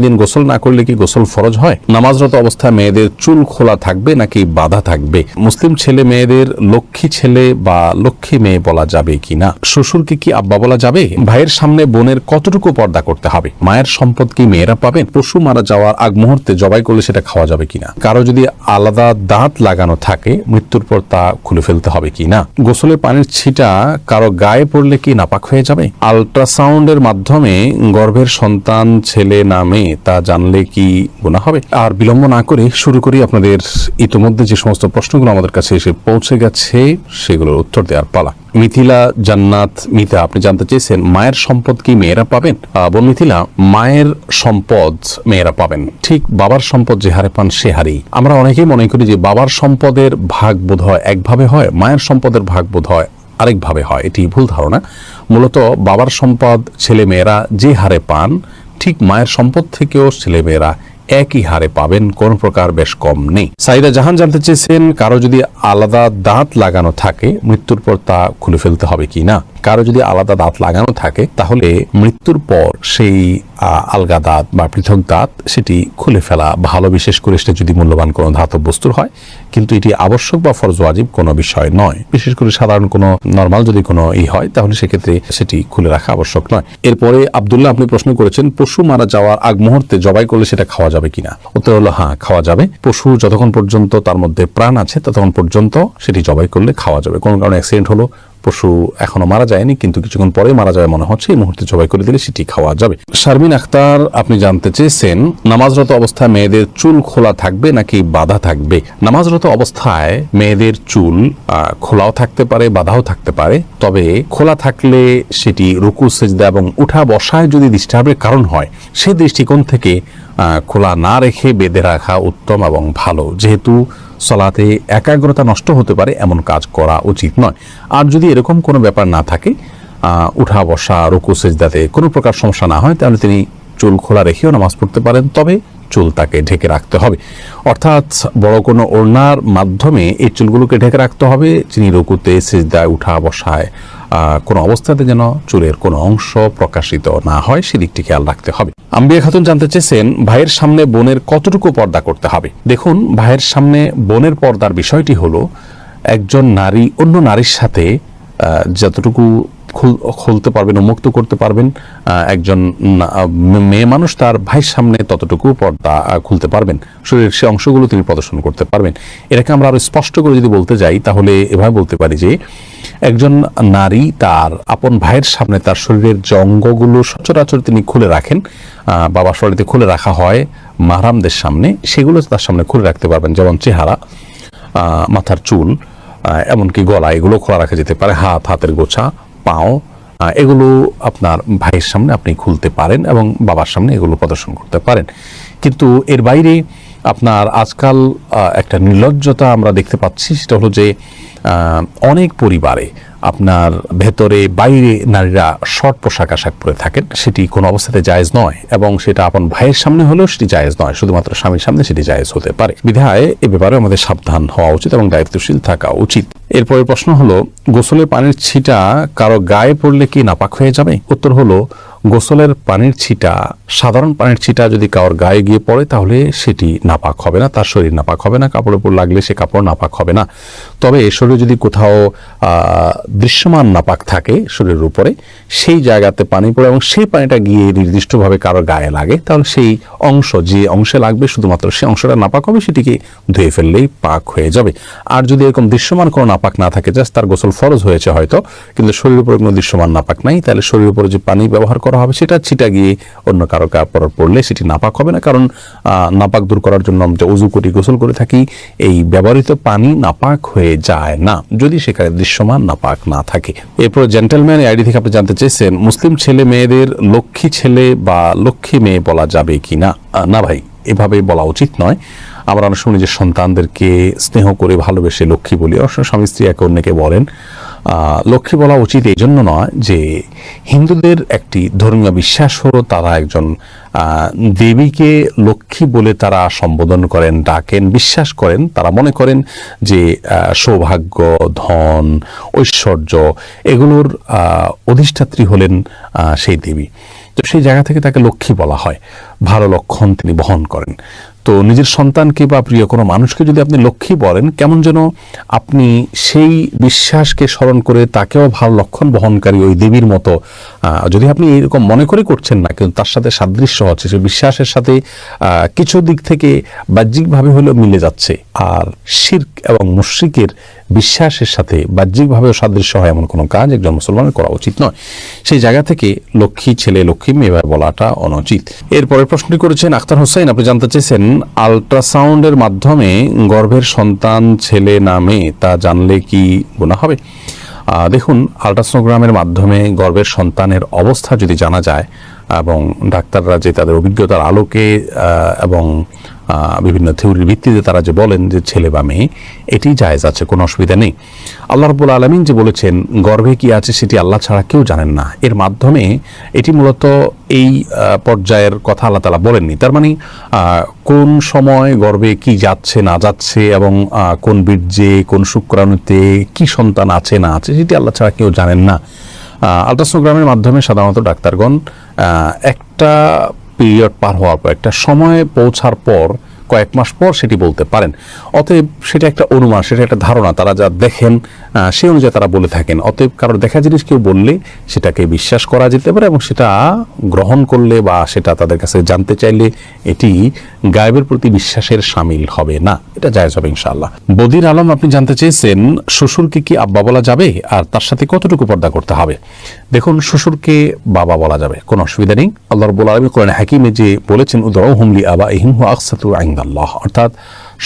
দিন গোসল না করলে কি গোসল ফরজ হয়? নামাজরত অবস্থায় মেয়েদের চুল খোলা থাকবে নাকি বাধা থাকবে? মুসলিম ছেলে মেয়েদের লক্ষ্মী ছেলে বা লক্ষ্মী মেয়ে বলা যাবে কি না শ্বশুরকে কি আব্বা বলা যাবে? ভাইয়ের সামনে বোনের কতটুকু পর্দা করতে হবে? মায়ের সম্পদ কি মেয়েরা পাবেন? পশু মারা যাওয়ার আগ মুহূর্তে জবাই করলে সেটা খাওয়া যাবে কিনা? কারও যদি আলাদা দাঁত লাগানো থাকে, মৃত্যুর পর তা খুলে ফেলতে হবে কি না গোসলের পানির ছিটা কারও গায়ে পড়লে কি নাপাক হয়ে যাবে? আল্ট্রাসাউন্ডের মাধ্যমে গর্ভের সন্তান ছেলে না মেয়ে তা জানলে কি গুণা হবে? আর বিলম্ব না করে শুরু করি আপনাদের ইতিমধ্যে যে সমস্ত প্রশ্নগুলো আমাদের কাছে এসে পৌঁছে গেছে, সেগুলোর উত্তর দেওয়ার পালা। মিথিলা জান্নাত মিতা আপনি জানতে চেয়েছেন, মায়ের সম্পদ কি মেয়েরা পাবেন? বোন মিথিলা, মায়ের সম্পদ মেয়েরা পাবেন। ঠিক বাবার সম্পদ যে হারে পান, সে হারেই। আমরা অনেকেই মনে করি যে বাবার সম্পদের ভাগ বোধ হয় একভাবে হয়, মায়ের সম্পদের ভাগ বোধ হয় আরেকভাবে হয়। এটি ভুল ধারণা। মূলত বাবার সম্পদ ছেলে মেয়েরা যে হারে পান ঠিক মায়ের সম্পদ থেকেও ছেলেমেয়েরা একই হারে পাবেন, কোন প্রকার বেশ কম নেই। সাইদা জাহান জানতে চেয়েছেন, কারও যদি আলাদা দাঁত লাগানো থাকে, মৃত্যুর পর তা খুলে ফেলতে হবে কি না? কারও যদি আলাদা দাঁত লাগানো থাকে, তাহলে মৃত্যুর পর সেই আলগা দাঁত বা পৃথক দাঁত সেটি খুলে ফেলা ভালো। বিশেষ করে সেটা যদি মূল্যবান কোনো ধাতব বস্তুর হয়, কিন্তু এটি আবশ্যক বা ফরজ ওয়াজিব কোনো বিষয় নয়। বিশেষ করে সাধারণ কোনো নর্মাল যদি কোনো ই হয়, তাহলে সেক্ষেত্রে সেটি খুলে রাখা আবশ্যক নয়। এরপরে আবদুল্লাহ, আপনি প্রশ্ন করেছেন, পশু মারা যাওয়ার আগ মুহূর্তে জবাই করলে সেটা খাওয়া যাবে কিনা? উত্তর হলো হ্যাঁ খাওয়া যাবে। পশু যতক্ষণ পর্যন্ত তার মধ্যে প্রাণ আছে, ততক্ষণ পর্যন্ত সেটি জবাই করলে খাওয়া যাবে। কোনো কারণে অ্যাক্সিডেন্ট হলো পশু এখনও মারা যায়নি, কিন্তু কিছুক্ষণ পরে মারা যাবে মনে হচ্ছে। এই মুহূর্তে জবাই করে দিলে সেটি খাওয়া যাবে। শারমিন আখতার, আপনি জানতে চেয়েছেন, নামাজরত অবস্থায় মেয়েদের চুল খোলা থাকবে নাকি বাধা থাকবে? নামাজরত অবস্থায় মেয়েদের চুল খোলাও থাকতে পারে, বাধাও থাকতে পারে। তবে খোলা থাকলে সেটি রুকু, সেজদা এবং উঠা বসায় যদি ডিস্টার্বের কারণ হয় সেই দৃষ্টিকোণ থেকে খোলা না রেখে বেঁধে রাখা উত্তম এবং ভালো। যেহেতু সলাতে একাগ্রতা নষ্ট হতে পারে এমন কাজ করা উচিত নয়। আর যদি এরকম কোনো ব্যাপার না থাকে উঠা, বসা, রুকু, সেজদাতে কোনো প্রকার সমস্যা না হয়, তাহলে তিনি চুল খোলা রেখেও নামাজ পড়তে পারেন, তবে চুল তাকে ঢেকে রাখতে হবে। অর্থাৎ বড় কোনো ওড়নার মাধ্যমে এই চুলগুলোকে ঢেকে রাখতে হবে, যিনি রুকুতে, সেজদায়, উঠা, বসায় কোনো অবস্থাতে যেন চুলের কোনো অংশ প্রকাশিত না হয় সেদিকটি খেয়াল রাখতে হবে। আম্বিয়া খাতুন জানতে চেয়েছেন, ভাইয়ের সামনে বোনের কতটুকু পর্দা করতে হবে? দেখুন, ভাইয়ের সামনে বোনের পর্দার বিষয়টি হলো, একজন নারী অন্য নারীর সাথে যতটুকু খুলতে পারবেন, উন্মুক্ত করতে পারবেন একজন মেয়ে মানুষ তার ভাইয়ের সামনে ততটুকু পর্দা খুলতে পারবেন। শরীরের সে অংশগুলো তিনি প্রদর্শন করতে পারবেন। এটাকে আমরা আরও স্পষ্ট করে যদি বলতে যাই, তাহলে এভাবে বলতে পারি যে, একজন নারী তার আপন ভাইয়ের সামনে তার শরীরের যে অঙ্গগুলো সচরাচর তিনি খুলে রাখেন বাবা শরীরে খুলে রাখা হয় মাহরামদের সামনে, সেগুলো তার সামনে খুলে রাখতে পারবেন, যেমন চেহারা মাথার চুল এমনকি গলা এগুলো খোলা রাখা যেতে পারে, হাত, হাতের গোছা, পাও এগুলো আপনার ভাইয়ের সামনে আপনি খুলতে পারেন এবং বাবার সামনে এগুলো প্রদর্শন করতে পারেন। কিন্তু এর বাইরে আপনার আজকাল একটা নির্লজ্জতা আমরা দেখতে পাচ্ছি, সেটা হলো যে অনেক পরিবারে আপনার ভেতরে বাইরে নারীরা শর্ট পোশাক আশাক পরে থাকেন, সেটি কোনো অবস্থাতে জায়েজ নয় এবং সেটা আপন ভাইয়ের সামনে হলেও সেটি জায়েজ নয়, শুধুমাত্র স্বামীর সামনে সেটি জায়েজ হতে পারে। বিধায় এ ব্যাপারে আমাদের সাবধান হওয়া উচিত এবং দায়িত্বশীল থাকা উচিত। এরপরে প্রশ্ন হলো গোসলে পানির ছিটা কারও গায়ে পড়লে কি নাপাক হয়ে যাবে? উত্তর হলো গোসলের পানির ছিটা, সাধারণ পানির ছিটা যদি কারোর গায়ে গিয়ে পড়ে, তাহলে সেটি নাপাক হবে না, তার শরীর নাপাক হবে না, কাপড়ের উপর লাগলে সে কাপড় নাপাক হবে না। তবে এ শরীরে যদি কোথাও দৃশ্যমান নাপাক থাকে শরীরের উপরে, সেই জায়গাতে পানি পড়ে এবং সেই পানিটা গিয়ে নির্দিষ্টভাবে কারোর গায়ে লাগে, তাহলে সেই অংশ, যে অংশে লাগবে, শুধুমাত্র সেই অংশটা নাপাক হবে, সেটিকে ধুয়ে ফেললেই পাক হয়ে যাবে। আর যদি এরকম দৃশ্যমান কোনো নাপাক না থাকে, জাস্ট তার গোসল ফরজ হয়েছে হয়তো, কিন্তু শরীরের উপরে কোনো দৃশ্যমান নাপাক নাই, তাহলে শরীরের উপরে যে পানি ব্যবহার করা হবে, সেটা ছিটা গিয়ে অন্য কারও কাপড় পড়লে সেটি নাপাক হবে না। কারণ নাপাক দূর করার জন্য আমরা উজু করি গোসল করে থাকি, এই ব্যবহৃত পানি নাপাক হয়ে যায় না। যদি সেখানে দৃশ্যমান নাপাক না থাকে। এরপর জেন্টেলম্যান আইডি থেকে আপনি জানতে চেয়েছেন, মুসলিম ছেলে মেয়েদের লক্ষ্মী ছেলে বা লক্ষ্মী মেয়ে বলা যাবে কি না? না ভাই, এভাবে বলা উচিত নয়। আমরা অনেক সময় নিজের সন্তানদেরকে স্নেহ করে ভালোবেসে লক্ষ্মী বলি। অবশ্য স্বামী স্ত্রী একে অন্যকে বলেন। লক্ষ্মী বলা উচিত এই জন্য নয় যে হিন্দুদের একটি ধর্মীয় বিশ্বাস হলো তারা একজন দেবীকে লক্ষ্মী বলে তারা সম্বোধন করেন, ডাকেন, বিশ্বাস করেন। তারা মনে করেন যে সৌভাগ্য, ধন, ঐশ্বর্য এগুলোর অধিষ্ঠাত্রী হলেন সেই দেবী। তো সেই জায়গা থেকে তাকে লক্ষ্মী বলা হয়। ভালো লক্ষণ তিনি বহন করেন। তো নিজের সন্তানকে বা প্রিয় কোনো মানুষকে যদি আপনি লক্ষ্মী বলেন, কেমন যেন আপনি সেই বিশ্বাসকে স্মরণ করে তাকেও ভালো লক্ষণ বহনকারী ওই দেবীর মতো যদি আপনি এরকম মনে করে করছেন না, কিন্তু তার সাথে সাদৃশ্য হচ্ছে সে বিশ্বাসের সাথে কিছু দিক থেকে বাহ্যিকভাবে হলেও মিলে যাচ্ছে। আর শির্ক এবং মুশ্রিকের বিশ্বাসের সাথে বাহ্যিকভাবেও সাদৃশ্য হয় এমন কোনো কাজ একজন মুসলমানের করা উচিত নয়। সেই জায়গা থেকে লক্ষ্মী ছেলে লক্ষ্মী মেয়ে বলাটা অনুচিত। এরপরের প্রশ্নটি করেছেন আখতার হোসেন, আপনি জানতে চেয়েছেন, আলট্রাসাউন্ডের মাধ্যমে গর্ভের সন্তান ছেলে না মেয়ে তা জানলে কি গুণা হবে? দেখুন, আল্ট্রাসোনোগ্রামের মাধ্যমে গর্ভের সন্তানের অবস্থা যদি জানা যায় এবং ডাক্তাররা যে তাদের অভিজ্ঞতার আলোকে এবং বিভিন্ন থিওরির ভিত্তিতে তারা যে বলেন যে ছেলে বা মেয়ে এটি জায়েজ আছে, কোনো অসুবিধা নেই। আল্লাহ রবুল আলমিন যে বলেছেন, গর্ভে কি আছে সেটি আল্লাহ ছাড়া কেউ জানেন না। এর মাধ্যমে এটি মূলত এই পর্যায়ের কথা আল্লাহ তালা বলেননি। তার মানে কোন সময় গর্ভে কি যাচ্ছে, না যাচ্ছে এবং কোন বীর্যে, কোন শুক্রাণুতে কি সন্তান আছে, না আছে, সেটি আল্লাহ ছাড়া কেউ জানেন না। আলট্রাসোনোগ্রামের মাধ্যমে সাধারণত ডাক্তারগণ একটা পিরিয়ড পার হওয়ার পর একটা সময়ে পৌঁছার পর কয়েক মাস পর সেটি বলতে পারেন। অতএব সেটা একটা অনুমান, সেটা একটা ধারণা। তারা যা দেখেন সেই অনুযায়ী তারা বলে থাকেন। অতএব কারোর দেখা জিনিস কেউ বললে সেটাকে বিশ্বাস করা যেতে পারে এবং সেটা গ্রহণ করলে বা সেটা তাদের কাছে জানতে চাইলে এটি গায়েবের প্রতি বিশ্বাসের সামিল হবে না। এটা জায়জ হবে ইনশাআল্লাহ। বদির আলম, আপনি জানতে চেয়েছেন শ্বশুরকে কি আব্বা বলা যাবে? আর তার সাথে কতটুকু পর্দা করতে হবে? দেখুন, শ্বশুরকে বাবা বলা যাবে, কোনো অসুবিধা নেই। আল্লাহ রব্বুল আলমী কোরআন হাকিমে যে বলেছেন উদরাউ হুমলি আবা ইহিম আকসাতু আইন্দাল্লাহ অর্থাৎ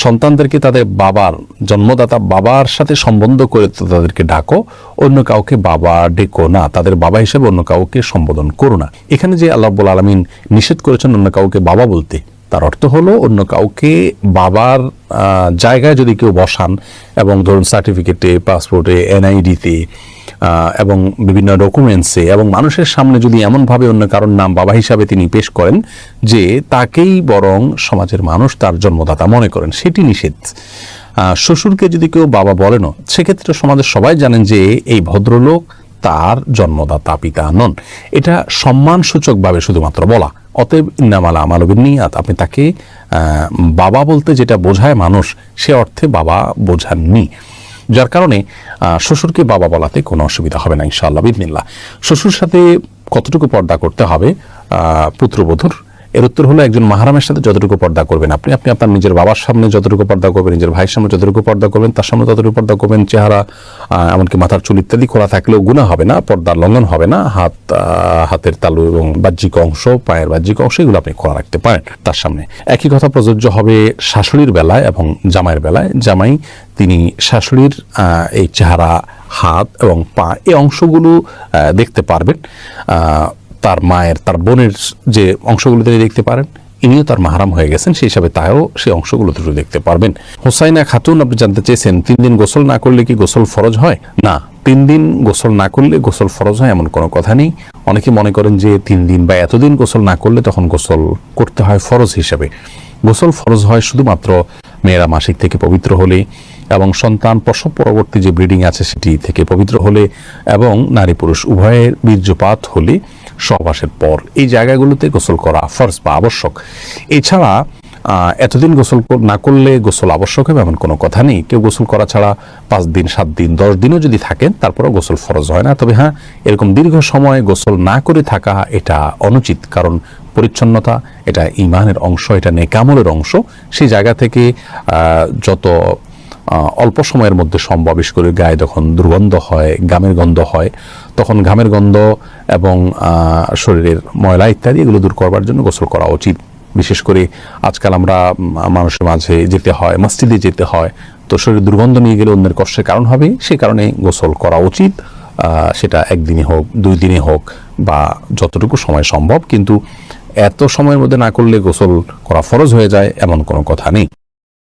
সন্তানদেরকে তাদের বাবার জন্মদাতা বাবার সাথে সম্বন্ধ করে তাদেরকে ডাকো, অন্য কাউকে বাবা ডেকো না, তাদের বাবা হিসেবে অন্য কাউকে সম্বোধন করো না। এখানে যে আল্লাহ রব্বুল আলমিন নিষেধ করেছেন অন্য কাউকে বাবা বলতে, তার অর্থ হলো অন্য কাউকে বাবার জায়গায় যদি কেউ বসান এবং ধরুন সার্টিফিকেটে পাসপোর্টে এনআইডিতে এবং বিভিন্ন ডকুমেন্টসে এবং মানুষের সামনে যদি এমনভাবে অন্য কারোর নাম বাবা হিসাবে তিনি পেশ করেন যে তাকেই বরং সমাজের মানুষ তার জন্মদাতা মনে করেন, সেটি নিষেধ। শ্বশুরকে যদি কেউ বাবা বলেনও সেক্ষেত্রে সমাজের সবাই জানেন যে এই ভদ্রলোক তার জন্মদাতা পিতা নন। এটা সম্মানসূচকভাবে শুধুমাত্র বলা। অতএব ইন্নামালা আমালবিনিয়াত আপনি তাকে বাবা বলতে যেটা বোঝায় মানুষ, সে অর্থে বাবা বোঝাননি। যার কারণে শ্বশুরকে বাবা বলাতে কোনো অসুবিধা হবে না, ইনশাআল্লাহ বিদিনিল্লাহ শ্বশুর সাথে কতটুকু পর্দা করতে হবে পুত্রবধূর এর উত্তর হলো একজন মাহারামের সাথে যতটুকু পর্দা করবেন। আপনি আপনি আপনার নিজের বাবার সামনে যতটুকু পর্দা করবেন, নিজের ভাইয়ের সামনে যতটুকু পর্দা করবেন, তার সামনে ততটুকু পর্দা করবেন, চেহারা এমনকি মাথার চুল ইত্যাদি খোলা থাকলেও গুণা হবে না পর্দার লঙ্ঘন হবে না, হাত হাতের তালু এবং বাহ্যিক অংশ, পায়ের বাহ্যিক অংশ, এগুলো আপনি খোলা রাখতে পারেন তার সামনে। একই কথা প্রযোজ্য হবে শাশুড়ির বেলায় এবং জামাইয়ের বেলায়। জামাই, তিনি শাশুড়ির এই চেহারা, হাত এবং পা, এই অংশগুলো দেখতে পারবেন। তার মায়ের, তার বোনের যে অংশগুলো তিনি দেখতে পারেন, ইনিও তার মাহারাম হয়ে গেছেন, সেই হিসাবে তাও সেই অংশগুলো দুটো দেখতে পারবেন। হোসাইনা খাতুন, আপনি জানতে চেয়েছেন, তিন দিন গোসল না করলে কি গোসল ফরজ হয়? না, তিন দিন গোসল না করলে গোসল ফরজ হয় এমন কোনো কথা নেই। অনেকে মনে করেন যে তিন দিন বা এতদিন গোসল না করলে তখন গোসল করতে হয় ফরজ হিসাবে। গোসল ফরজ হয় শুধুমাত্র মেয়েরা মাসিক থেকে পবিত্র হলে এবং সন্তান প্রসব পরবর্তী যে ব্রিডিং আছে সেটি থেকে পবিত্র হলে এবং নারী পুরুষ উভয়ের বীর্যপাত হলে সহবাসের পর। এই জায়গাগুলোতে গোসল করা ফরজ বা আবশ্যক। এছাড়া এতদিন গোসল না করলে গোসল আবশ্যক হবে এমন কোনো কথা নেই। কেউ গোসল করা ছাড়া পাঁচ দিন, সাত দিন, দশ দিনও যদি থাকেন, তারপরেও গোসল ফরজ হয় না। তবে হ্যাঁ এরকম দীর্ঘ সময় গোসল না করে থাকা এটা অনুচিত, কারণ পরিচ্ছন্নতা এটা ইমানের অংশ, এটা নেকামলের অংশ। সেই জায়গা থেকে যত অল্প সময়ের মধ্যে সম্ভব। করে গায়ে যখন দুর্গন্ধ হয় গামের গন্ধ হয়, তখন ঘামের গন্ধ এবং শরীরের ময়লা ইত্যাদি এগুলো দূর করবার জন্য গোসল করা উচিত। বিশেষ করে আজকাল আমরা মানুষের মাঝে যেতে হয়, মসজিদে যেতে হয়, তো শরীরে দুর্গন্ধ নিয়ে গেলে অন্যের কষ্টের কারণ হবে, সে কারণে গোসল করা উচিত। সেটা একদিনে হোক, দুই দিনে হোক, বা যতটুকু সময় সম্ভব, কিন্তু এত সময়ের মধ্যে না করলে গোসল করা ফরজ হয়ে যায়, এমন কোনো কথা নেই।